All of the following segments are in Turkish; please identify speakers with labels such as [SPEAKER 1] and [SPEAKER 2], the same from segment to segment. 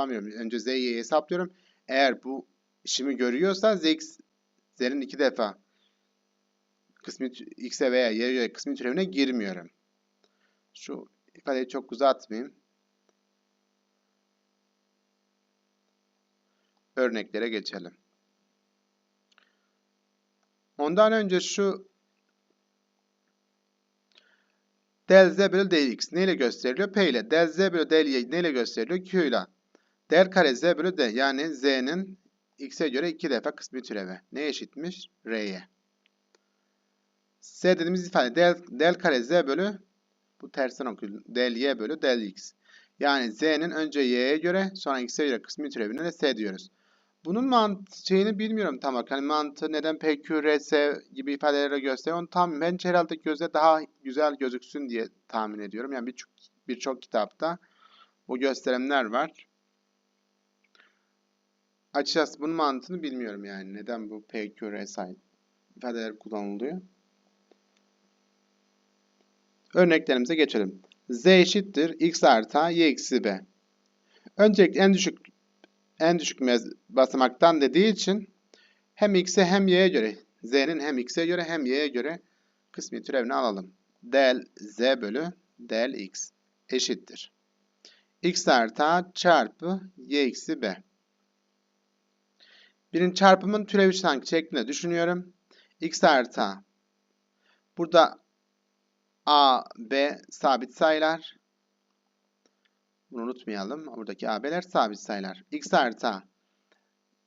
[SPEAKER 1] hesaplamıyorum. Önce z, y'yi hesaplıyorum. Eğer bu işimi görüyorsa z, z'nin iki defa kısmi x'e veya y'ye kısmi türevine girmiyorum. Şu ifadeyi çok uzatmayayım. Örneklere geçelim. Ondan önce şu del z bölü dx neyle gösteriliyor? P ile. Del z bölü del y neyle gösteriliyor? Q ile. Del kare z bölü d yani z'nin x'e göre iki defa kısmi türevi. Ne eşitmiş? R'ye. S dediğimiz ifade del, del kare z bölü bu tersten okuyor. Del y bölü del x. Yani z'nin önce y'ye göre sonra x'e göre kısmi türevine de s diyoruz. Bunun mant şeyini bilmiyorum tam olarak. Hani mantığı neden PQ, RS gibi ifadelere gösteriyor. Onu tam ben herhalde göze daha güzel gözüksün diye tahmin ediyorum. Yani birçok birçok kitapta bu gösterimler var. Açıkçası bunun mantığını bilmiyorum yani. Neden bu PQ, RS ifadeler kullanılıyor. Örneklerimize geçelim. Z eşittir x artı y eksi b. Öncelikle en düşük en düşük basamaktan dediği için hem x'e hem y'ye göre z'nin hem x'e göre hem y'ye göre kısmi türevini alalım. Del z bölü del x eşittir. x artı çarpı y eksi b. Birin çarpımın türevi sanki şeklinde düşünüyorum. x artı a. Burada a, b sabit sayılar. Bunu unutmayalım. Buradaki AB'ler sabit sayılar. X artı A.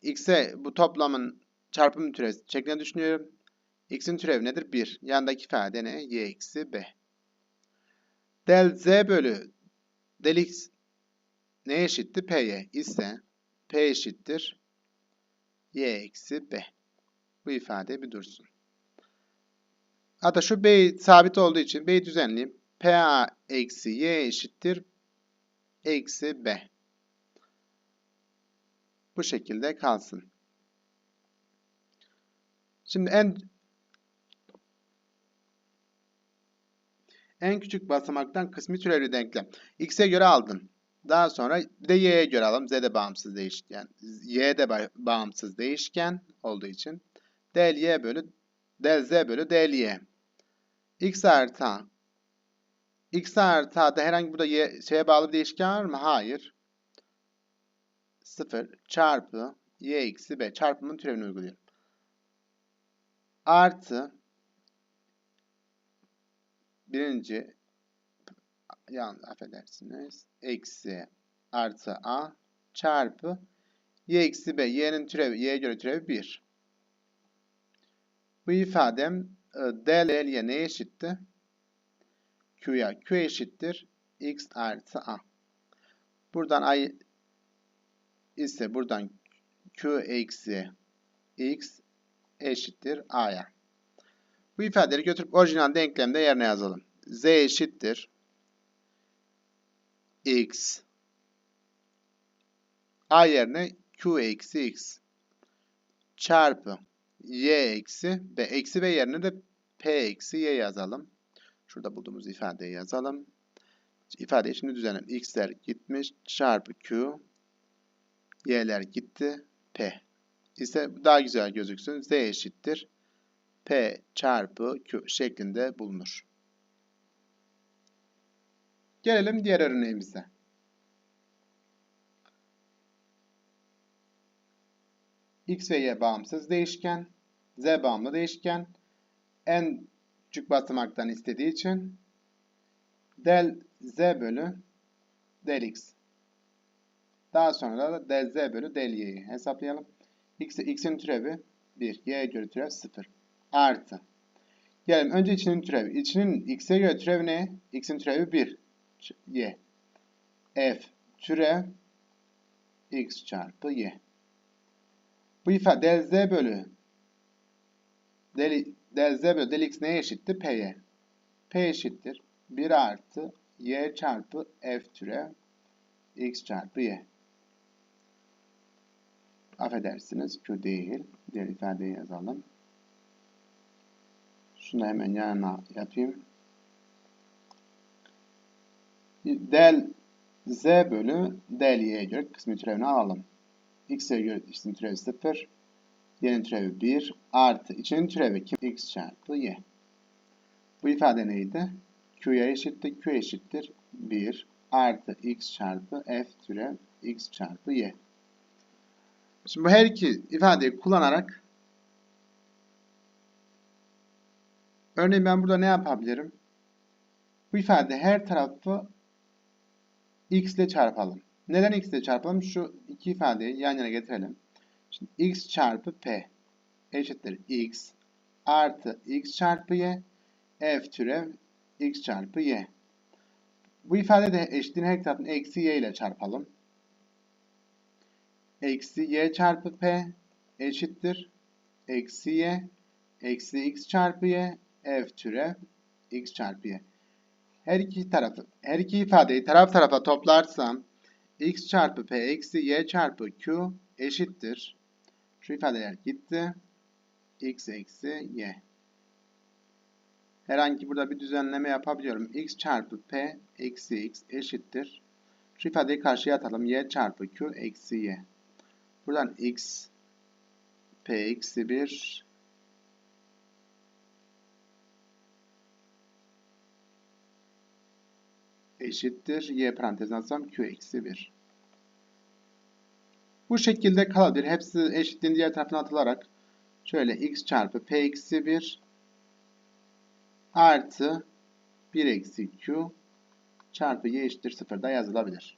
[SPEAKER 1] X'e bu toplamın çarpım türevi şeklinde düşünüyorum. X'in türevi nedir? 1. Yandaki ifade ne? Y eksi B. Del Z bölü del X ne eşitti? P'ye ise P eşittir Y eksi B. Bu ifade bir dursun. Hatta şu B sabit olduğu için B'yi düzenleyeyim. PA eksi Y eşittir eksi b. Bu şekilde kalsın. Şimdi en en küçük basamaktan kısmi türevli denklem. X'e göre aldım. Daha sonra bir de y'ye göre alalım. Z de bağımsız değişken. Y de ba- bağımsız değişken olduğu için del y bölü del z bölü del y. X artı x artı a'da herhangi burada y, şeye bağlı bir değişken var mı? Hayır. 0 çarpı y eksi b çarpımın türevini uyguluyorum. Artı birinci yan affedersiniz. Eksi artı a çarpı y eksi b. y'nin türevi y'ye göre türevi 1. Bu ifadem e, del y neye eşitti? Q'ya. Q eşittir x artı a. Buradan a ise buradan Q eksi x eşittir a'ya. Bu ifadeleri götürüp orijinal denklemde yerine yazalım. z eşittir x a yerine q eksi x çarpı y eksi b. Eksi b yerine de p eksi y yazalım. Şurada bulduğumuz ifadeyi yazalım. İfadeyi şimdi düzenleyelim. x'ler gitmiş. Çarpı q. y'ler gitti. p. ise daha güzel gözüksün. z eşittir. p çarpı q şeklinde bulunur. Gelelim diğer örneğimize. x ve y bağımsız değişken. z bağımlı değişken. en küçük basamaktan istediği için del z bölü del x. Daha sonra da del z bölü del y'yi hesaplayalım. X'in türevi 1, y'ye göre türev 0. Artı. Gelelim önce içinin türevi. İçinin x'e göre türevi ne? x'in türevi 1. y. f türev x çarpı y. Bu ifade del z bölü del del z bölü del x neye eşitti? P'ye. P eşittir. 1 artı y çarpı f türev x çarpı y. Affedersiniz. Q değil. Diğer ifadeyi yazalım. Şunu hemen yanına yapayım. Del z bölü del y'ye göre kısmi türevini alalım. x'e göre x'in türevi 0. Y'nin türevi 1 artı içinin türevi kim? x çarpı y. Bu ifade neydi? Q'ya eşittir. Q eşittir 1 artı x çarpı f türev x çarpı y. Şimdi bu her iki ifadeyi kullanarak örneğin ben burada ne yapabilirim? Bu ifade her tarafı x ile çarpalım. Neden x ile çarpalım? Şu iki ifadeyi yan yana getirelim. Şimdi x çarpı p eşittir x artı x çarpı y f türev x çarpı y. Bu ifade de eşitliğin her tarafını eksi y ile çarpalım. Eksi y çarpı p eşittir. Eksi y eksi x çarpı y f türev x çarpı y. Her iki tarafı, her iki ifadeyi taraf tarafa toplarsam x çarpı p eksi y çarpı q eşittir. Şu ifadeler gitti. x eksi y. Herhangi burada bir düzenleme yapabiliyorum. x çarpı p eksi x eşittir. Şu ifadeyi karşıya atalım. y çarpı q eksi y. Buradan x p eksi 1 eşittir. y parantezine atsam q eksi 1. Bu şekilde kalabilir. Hepsi eşitliğin diğer tarafına atılarak şöyle x çarpı p eksi 1 artı 1 eksi q çarpı y eşittir 0 da yazılabilir.